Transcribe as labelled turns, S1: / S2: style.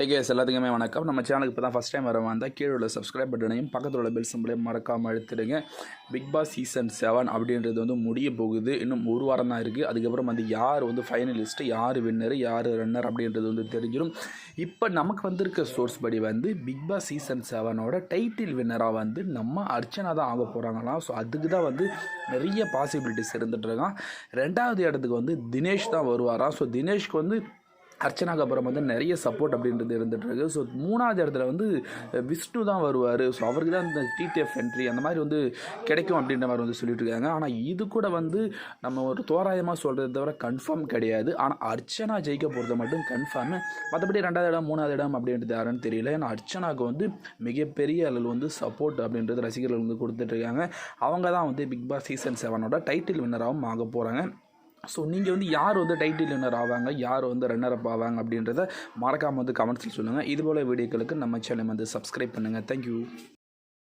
S1: ஹே எல்லாத்துக்குமே வணக்கம். நம்ம சேனலுக்கு இப்போ தான் ஃபஸ்ட் டைம் வர வந்தால் கீழே உள்ள சப்ஸ்கிரைப் பட்டனையும் பக்கத்தில் உள்ள பெல் சிம்பிளையும் மறக்காமல் அழுத்திடுங்க. பிக் பாஸ் சீசன் செவன் அப்படின்றது வந்து முடிய போகுது. இன்னும் ஒரு வாரம் தான் இருக்குது அதுக்கப்புறம் வந்து யார் வந்து ஃபைனலிஸ்ட்டு யார் வின்னர் யார் ரன்னர் அப்படின்றது வந்து தெரிஞ்சிடும் இப்போ நமக்கு வந்திருக்க சோர்ஸ் படி வந்து பிக் பாஸ் சீசன் செவனோட டைட்டில் வின்னராக வந்து நம்ம அர்ச்சனா தான் ஆக போகிறாங்களாம் ஸோ அதுக்கு தான் வந்து நிறைய பாசிபிலிட்டிஸ் இருந்துகிட்ருக்கான் ரெண்டாவது இடத்துக்கு வந்து தினேஷ் தான் வருவாராம். ஸோ தினேஷ்க்கு வந்து அர்ச்சனாக்கு அப்புறம் வந்து நிறைய சப்போர்ட் அப்படின்றது இருந்துட்டு இருக்கு. ஸோ மூணாவது இடத்துல வந்து விஷ்ணு தான் வருவார். ஸோ அவருக்கு தான் இந்த டிடிஎஃப் என்ட்ரி அந்த மாதிரி வந்து கிடைக்கும் அப்படின்ற மாதிரி வந்து சொல்லிட்டு இருக்காங்க. ஆனால் இது கூட வந்து நம்ம ஒரு தோராயமாக சொல்கிறத தவிர கன்ஃபார்ம் கிடையாது. ஆனால் அர்ச்சனா ஜெயிக்க போகிறத மட்டும் கன்ஃபார்மு மற்றபடி ரெண்டாவது இடம் மூணாவது இடம் அப்படின்றது யாருன்னு தெரியல. ஏன்னா அர்ச்சனாவுக்கு வந்து மிகப்பெரிய அளவில் வந்து சப்போர்ட் அப்படின்றது ரசிகர்கள் வந்து கொடுத்துட்ருக்காங்க அவங்க தான் வந்து பிக் பாஸ் சீசன் செவனோட டைட்டில் வின்னராகவும் ஆக போகிறாங்க ஸோ நீங்கள் வந்து யார் வந்து டைட்டில் வின்னர் ஆவாங்க? யார் வந்து ரன்னர் அப் ஆவாங்க அப்படின்றத மறக்காமல் வந்து கமெண்ட்ஸில் சொல்லுங்கள் இதுபோல் வீடியோக்களுக்கு நம்ம சேனல் வந்து சப்ஸ்கிரைப் பண்ணுங்கள் தேங்க்யூ